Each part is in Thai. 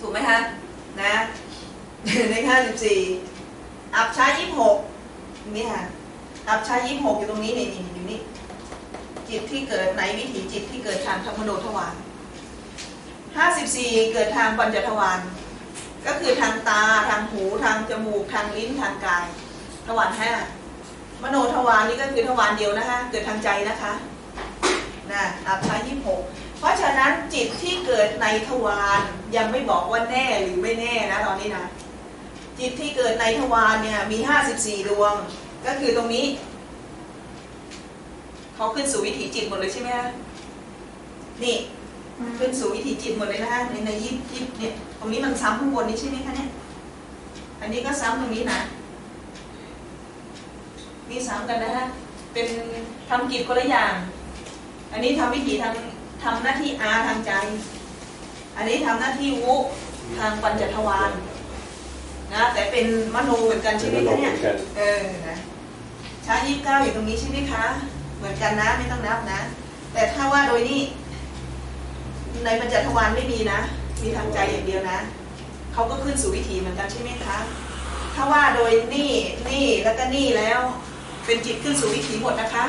ถูกไหมคะนะในข้าสิบสี่อับช้ายี่หกนี่ค่ะอับช้ายี่หกอยู่ตรงนี้นี่นี่อยู่นี่จิตที่เกิดในวิถีจิตที่เกิดทางธรรมโนทวารห้าสิบสี่เกิดทางปัญจทวารก็คือทางตาทางหูทางจมูกทางลิ้นทางกายทวารห้ามโนทวารนี่ก็คือทวารเดียวนะคะ เกิดทางใจนะคะนะอับช้ายี่หก เพราะฉะนั้นจิตที่เกิดในทวารยังไม่บอกว่าแน่หรือไม่แน่นะตอนนี้นะ จิตที่เกิดในทวารเนี่ยมี 54 ดวง ก็คือตรงนี้ เขาขึ้นสู่วิถีจิตหมดเลยใช่ไหมฮะนี่ขึ้นสู่วิถีจิตหมดเลยนะคะในในยิบยิบเนี่ยตรงนี้มันซ้ำข้างบนนี้ใช่ไหมคะเนี่ยอันนี้ก็ซ้ำตรงนี้นะนี่ซ้ำกันนะฮะเป็นทำกิจคนละอย่าง อันนี้ทำวิถีทาง ทำหน้าที่อาทางใจ อันนี้ทำหน้าที่วุทางปัญจทวารนะแต่เป็นมโนเหมือนกันใช่ไหมเป็นมคะโนเนี่ยเหมือนกันเออนะช้ายี่สิบเก้าอยู่ตรงนี้ใช่ไหมคะ เหมือนกันนะไม่ต้องนับนะ แต่ถ้าว่าโดยนี่ในปัญจทวารไม่มีนะ มีทางใจอย่างเดียวนะเขาก็ขึ้นสู่วิถีเหมือนกันใช่ไหมคะถ้าว่าโดยนี่นี่แล้วก็นี่แล้ว เป็นจิตขึ้นสู่วิถีหมดนะคะ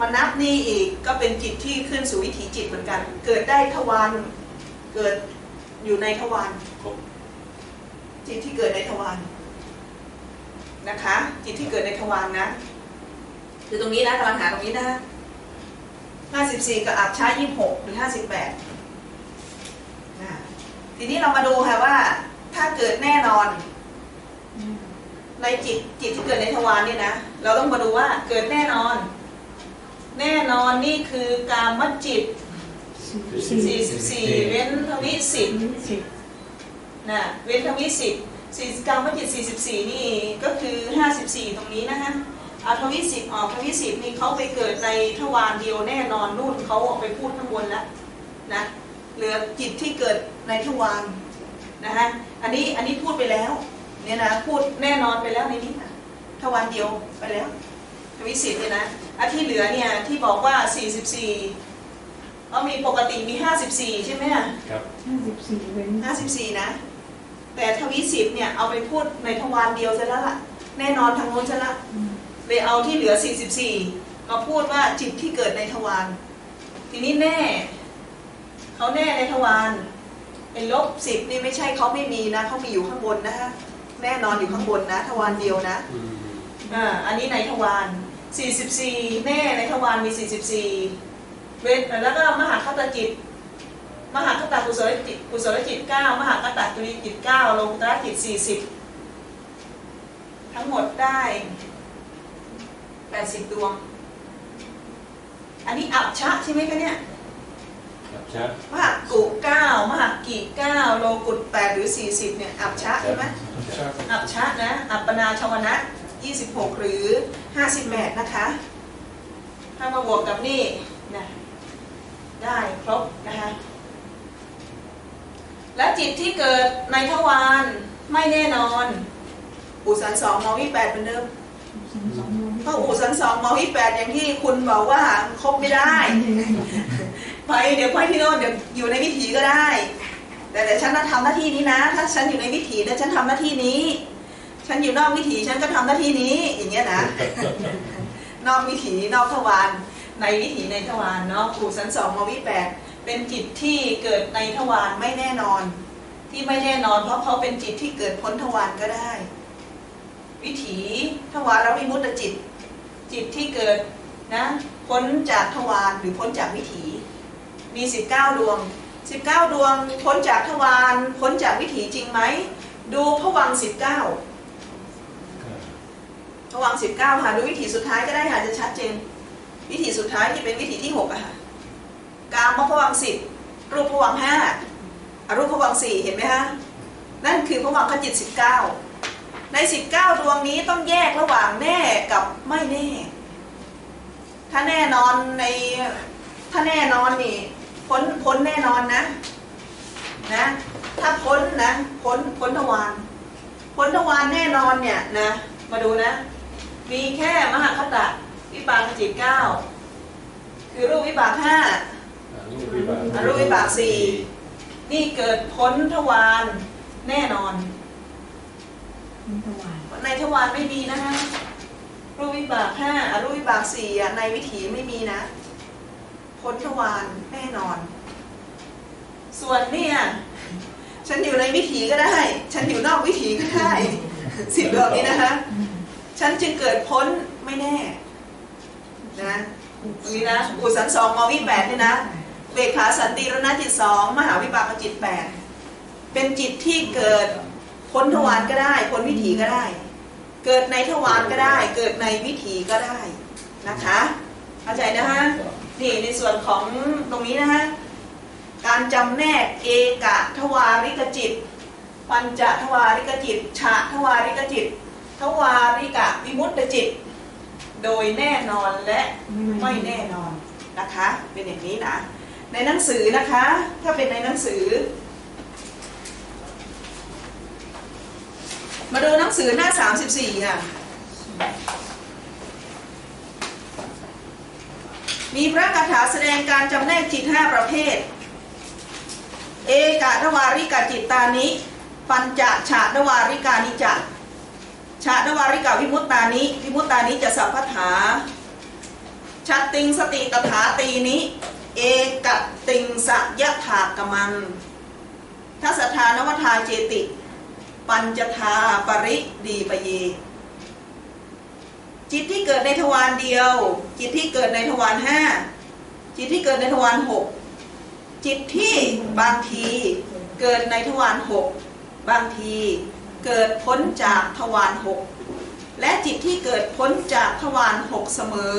มานับนี่อีกก็เป็นจิตที่ขึ้นสู่วิถีจิตเหมือนกัน เกิดได้ทวารเกิดอยู่ในทวารจิตที่เกิดในทวารนะคะ จิตที่เกิดในทวารนะคือตรงนี้นะกำลังหาตรงนี้นะห้าสิบสี่กับอับช้ายี่หกหรือห้าสิบแปดทีนี้เรามาดูค่ะว่า ถ้าเกิดแน่นอน ในจิตจิตที่เกิดในทวารเนี่ยนะ เราต้องมาดูว่าเกิดแน่นอน แน่นอนนี่คือกามจิต 44 เว้นทวิสิบนะเว้นทวิสิบสี่กามจิต 44 นี่ก็คือ 54 ตรงนี้นะคะเอาทวิสิบออกทวิสิบนี่เขาไปเกิดในทวารเดียวแน่นอนนู่นเขาออกไปพูดข้างบนแล้วนะเหลือจิตที่เกิดในทวารนะคะอันนี้อันนี้พูดไปแล้วเนี่ยนะพูดแน่นอนไปแล้วในนี้นะทวารเดียวไปแล้วท วิสิบเนี่ยนะอันที่เหลือเนี่ยที่บอกว่า 44ก็มีปกติมี 54 ใช่ไหมอะครับห้าสิบสี่เว้น54 นะ แต่ทวิสิบเนี่ยเอาไปพูดในทวารเดียวซะแล้วล่ะ แน่นอนทางโน้นซะละเลยเอาที่เหลือ 44 มาพูดว่าจิตที่เกิดในทวารทีนี้แน่เขาแน่ในทวารไอ้ลบสิบนี่ไม่ใช่เขาไม่มีนะเขามีอยู่ข้างบนนะคะแน่นอนอยู่ข้างบนนะ ทวารเดียวนะอืมอ่าอันนี้ในทวาร 44แน่ในทวารมี 44 เวทแล้วก็มหาคตจิต มหาคตกุศลจิตกุศลจิต 9 มหาคตจุลิจิต9โลกุตระจิต 40 ทั้งหมดได้ 80 ดวง อันนี้อับชะใช่ไหมคะเนี่ยครับชัดมหากุ9มหากิ9โลกุต8หรือ40เนี่ยอับชะใช่ไหมอับชะนะ อัปปนาชวนะ 26 หรือ58นะคะ ถ้ามาบวกกับนี่นะได้ครบนะคะ และจิตที่เกิดในทวารไม่แน่นอน อุสันสองมอวิแปดเหมือนเดิมสองโมงเพราะอุสันสองมอวิแปดอย่างที่คุณบอกว่าครบไม่ได้ไปเดี๋ยวไปที่โน่นเดี๋ยวอยู่ในวิถีก็ได้ แต่แต่ฉันน่ะทำหน้าที่นี้นะ ถ้าฉันอยู่ในวิถีเนี่ยฉันทำหน้าที่นี้ ฉันอยู่นอกวิถีฉันก็ทำหน้าที่นี้อย่างเงี้ยนะ นอกวิถีนอกทวารในวิถีในทวารเนาะขูสันสองมวิแปดเป็นจิตที่เกิดในทวารไม่แน่นอน ที่ไม่แน่นอน เพราะเขาเป็นจิตที่เกิดพ้นทวารก็ได้ วิถีทวารแล้วมีมุตติจิต จิตที่เกิดนะพ้นจากทวารหรือพ้นจากวิถี มี 19 ดวง 19 ดวงพ้นจากทวารพ้นจากวิถีจริงไหมดูพวัง19 ระวังสิบเก้าค่ะ ดูวิถีสุดท้ายก็ได้ค่ะจะชัดเจน วิถีสุดท้ายที่เป็นวิถีที่หกอะค่ะกามพวังสิบรูปพวังห้าอรูปพวังสี่เห็นไหมคะนั่นคือพวังขจิตสิบเก้าในสิบเก้าดวงนี้ต้องแยกระหว่างแน่กับไม่แน่ ถ้าแน่นอนในถ้าแน่นอนนี่พ้นพ้นแน่นอนนะนะถ้าพ้นนะพ้นพ้นทวารพ้นทวารแน่นอนเนี่ยนะมาดูนะ มีแค่มหาคตะวิปากจิตเก้าคือรูปวิบากห้าอ่ารูปวิบากอรูปวิบากสี่นี่เกิดพ้นทวารแน่นอนมันถวายในทวารไม่มีนะคะรูปวิบากห้าอรูปวิบากสี่อะในวิถีไม่มีนะ พ้นทวารแน่นอน ส่วนเนี่ยฉันอยู่ในวิถีก็ได้ ฉันอยู่นอกวิถีก็ได้สิ่งเหล่านี้นะคะ ฉันจึงเกิดพ้นไม่แน่นะตรงนี้นะอุสันสองมวิแปดนี่นะเบขาสันติรณจิตสองมหาวิบากจิตแปดเป็นจิตที่เกิดพ้นทวารก็ได้พ้นวิถีก็ได้ เกิดในทวารก็ได้ เกิดในวิถีก็ได้นะคะเข้าใจนะฮะนี่ในส่วนของตรงนี้นะฮะการจำแนกเอกทวาริกจิต ปัญจทวาริกจิต ฉะทวาริกจิต ทวาริกะวิมุตตจิต โดยแน่นอนและไม่แน่นอนนะคะ เป็นอย่างนี้นะในหนังสือนะคะ ถ้าเป็นในหนังสือ มาดูหนังสือหน้า 34 ค่ะ มีพระคาถาแสดงการจำแนกจิต 5 ประเภท เอกาทวาริกาจิตตานิ ปัญจฉาทวาริกานิจั กฉาทวาริกาวิมุตตานิวิมุตตานิจะสัพพถาชัตติงสติตถาตีนิเอกติงสยถากมังทัสทานวทาเจติ ปัญจทาปริดีปเย จิตที่เกิดในทวารเดียว จิตที่เกิดในทวารห้าจิตที่เกิดในทวารหกจิตที่บางทีเกิดในทวารหกบางที เกิดพ้นจากทวารหกและจิตที่เกิดพ้นจากทวารหกเสมอ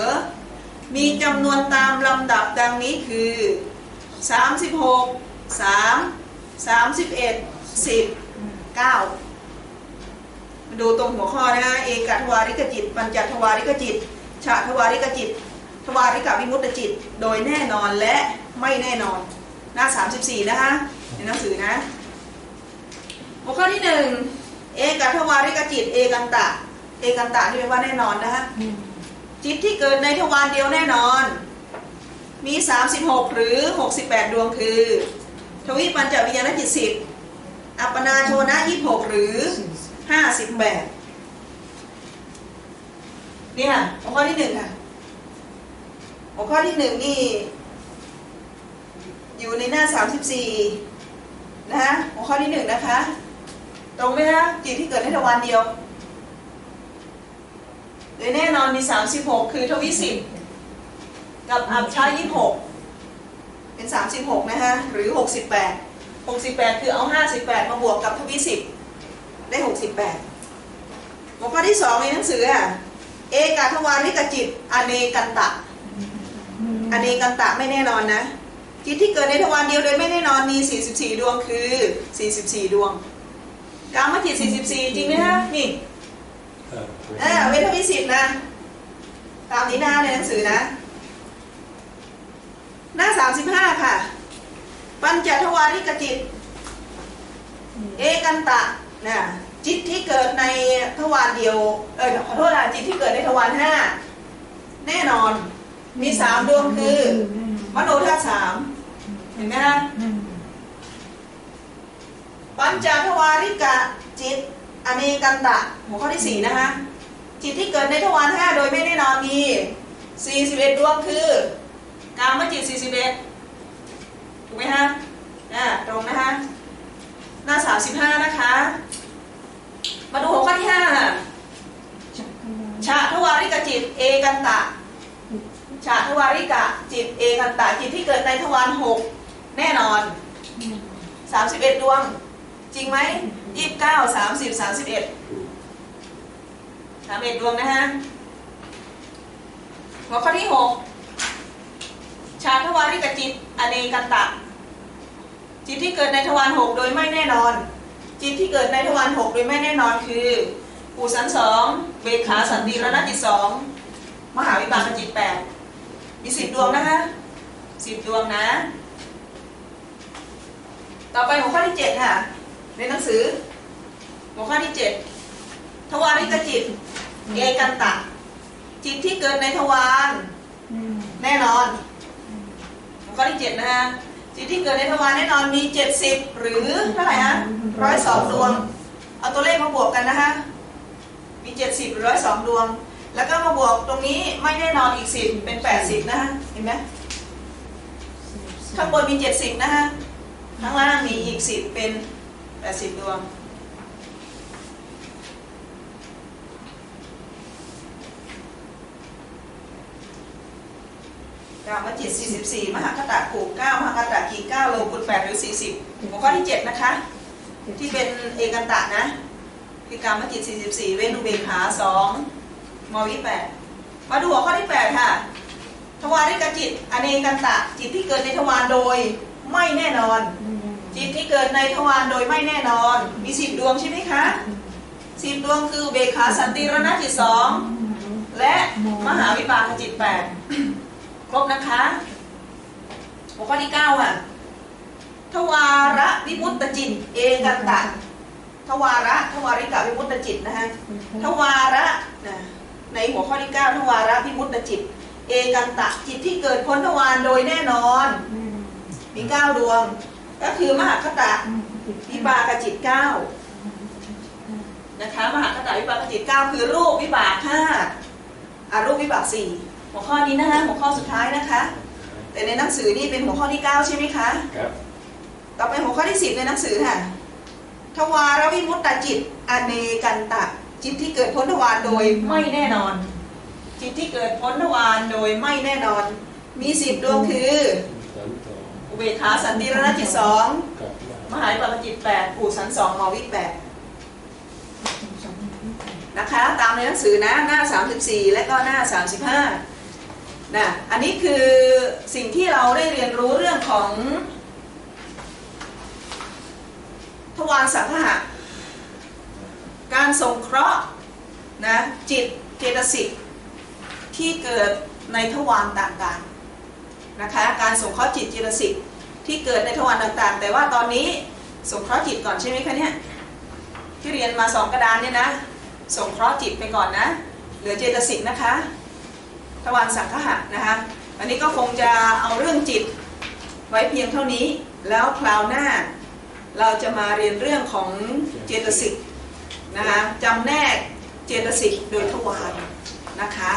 มีจำนวนตามลำดับดังนี้คือ 36 3 31 10 9มาดูตรงหัวข้อนะฮะเอกทวาริกจิต ปัญจทวาริกจิตฉาทวาริกจิต ทวาริกวิมุตตจิต โดยแน่นอนและไม่แน่นอน หน้า 34 นะคะในหนังสือนะหัวข้อที่หนึ่ง เอกทวาริกจิตเอกันตะ เอกันตะนี่แปลว่าแน่นอนนะฮะจิตที่เกิดในทวารเดียวแน่นอน มี 36 หรือ 68 ดวงคือ ทวิปัญจวิญญาณจิตสิบอัปปนาโชนะ26 หรือ 58 นี่ค่ะหัวข้อที่หนึ่งค่ะหัวข้อที่หนึ่งนี่ อยู่ในหน้า 34 นะฮะหัวข้อที่หนึ่งนะคะ ตรงไหมฮะจิตที่เกิดในทวารเดียวโดยแน่นอนมี 36 คือทวิสิบกับอับชา26เป็น 36 นะฮะ หรือ 68 68 คือเอา 58 มาบวกกับทวิสิบได้ 68หัวข้อที่ 2 ในหนังสืออะ เอกาทวาริกจิต อเนกันตะ อเนกันตะไม่แน่นอนนะ จิตที่เกิดในทวารเดียวโดยไม่แน่นอนมี 44 ดวงคือ 44 ดวง กามจิต44 จริงไหมฮะนี่อ่าเวทวิสิตนะ ตามนี้หน้าในหนังสือนะ หน้า 35 ค่ะ ปัญจทวาริกจิต เอกันตะนะจิตที่เกิดในทวารเดียว เออขอโทษนะจิตที่เกิดในทวารห้าแน่นอน มีสามดวงคือ มโนธาตุสามเห็นไหมฮะ ปัญจทวาริกะจิตอเนกันตะหัวข้อที่สี่นะคะจิตที่เกิดในทวารห้าโดยไม่แน่นอนมี 41 ดวงคือกามจิต 41 ถูกไหมฮะอ่าตรงนะคะหน้า 35 นะคะ มาดูหัวข้อที่5ค่ะชาทวาริกจิตเอกันตะชาทวาริกะจิตเอกันตะจิตที่เกิดในทวาร6แน่นอน 31 ดวง จริงไหมยี่สิบเก้าสามสิบสามสิบเอ็ดสามเอ็ดดวงนะฮะหัวข้อที่หกชาทวาริกจิต อเนกันตะ จิตที่เกิดในทวารหกโดยไม่แน่นอน จิตที่เกิดในทวารหกโดยไม่แน่นอนคือปูสันสองเวขาสันติรณจิตสองมหาวิบากจิตแปดมีสิบดวงนะคะสิบดวงนะ ต่อไปหัวข้อที่เจ็ดค่ะ ในหนังสือ หัวข้อที่เจ็ดทวาริกจิต เอกันตะ จิตที่เกิดในทวารแน่นอนหัวข้อที่เจ็ดนะฮะจิตที่เกิดในทวารแน่นอนมี70หรือเท่าไหร่ฮะร้อยสองดวง เอาตัวเลขมาบวกกันนะคะมี70หรือร้อยสองดวง แล้วก็มาบวกตรงนี้ไม่แน่นอนอีก10เป็น80นะคะเห็นไหมข้างบนมี70นะคะข้างล่างมีอีก10เป็น 80ดสิบดวง กามจิต44มหาคตะกู9มหาคตะกี9โลกุล8หรือ40หัวข้อที่7นะคะ ที่เป็นเอกันตะนะคือกามจิต44เวนุเบกขา2มวิ8มาดูหัวข้อที่8ค่ะ ทวาริกจิต อเนกันตะ จิตที่เกิดในทวารโดยไม่แน่นอน จิตที่เกิดในทวารโดยไม่แน่นอน มี10ดวงใช่ไหมคะ10ดวงคือเบขาสันติรณจิต2และมหาวิปากจิต8ครบนะคะหัวข้อที่9ค่ะทวาระวิมุตตจิต เอกันตะทวาระทวาริกะวิมุตตจิตนะฮะทวาระนะในหัวข้อที่9ทวาระวิมุตตจิต เอกันตะจิตที่เกิดพ้นทวารโดยแน่นอน มี9ดวง ก็คือมหาคตะวิปากจิต9นะคะมหาคตะวิปากจิต9คือรูปวิบาก5อารูปวิบาก4หัวข้อนี้นะคะหัวข้อสุดท้ายนะคะ แต่ในหนังสือนี่เป็นหัวข้อที่9ใช่ไหมคะครับต่อไปหัวข้อที่10ในหนังสือค่ะทวารวิมุตตจิต อเนกันตะ จิตที่เกิดพ้นทวารโดยไม่แน่นอน จิตที่เกิดพ้นทวารโดยไม่แน่นอน มี10ดวงคือสามส อุเบกขาสันติรณจิต2กับมหาวิปากจิต8ปู่สันสองมอวิ8นะคะ ตามในหนังสือนะหน้า 34 และก็หน้า 35นะอันนี้คือสิ่งที่เราได้เรียนรู้เรื่องของทวารสังหะการสงเคราะห์นะจิตเจตสิกที่เกิดในทวารต่างๆ นะคะการสงเคราะห์จิตเจตสิกที่เกิดในทวารต่างๆ แต่ว่าตอนนี้สงเคราะห์จิตก่อนใช่ไหมคะเนี่ยที่เรียนมาสองกระดานเนี่ยนะสงเคราะห์จิตไปก่อนนะเหลือเจตสิกนะคะทวารสังคหะนะคะอันนี้ก็คงจะเอาเรื่องจิตไว้เพียงเท่านี้แล้วคราวหน้าเราจะมาเรียนเรื่องของเจตสิกนะคะจำแนกเจตสิกโดยทวารนะคะ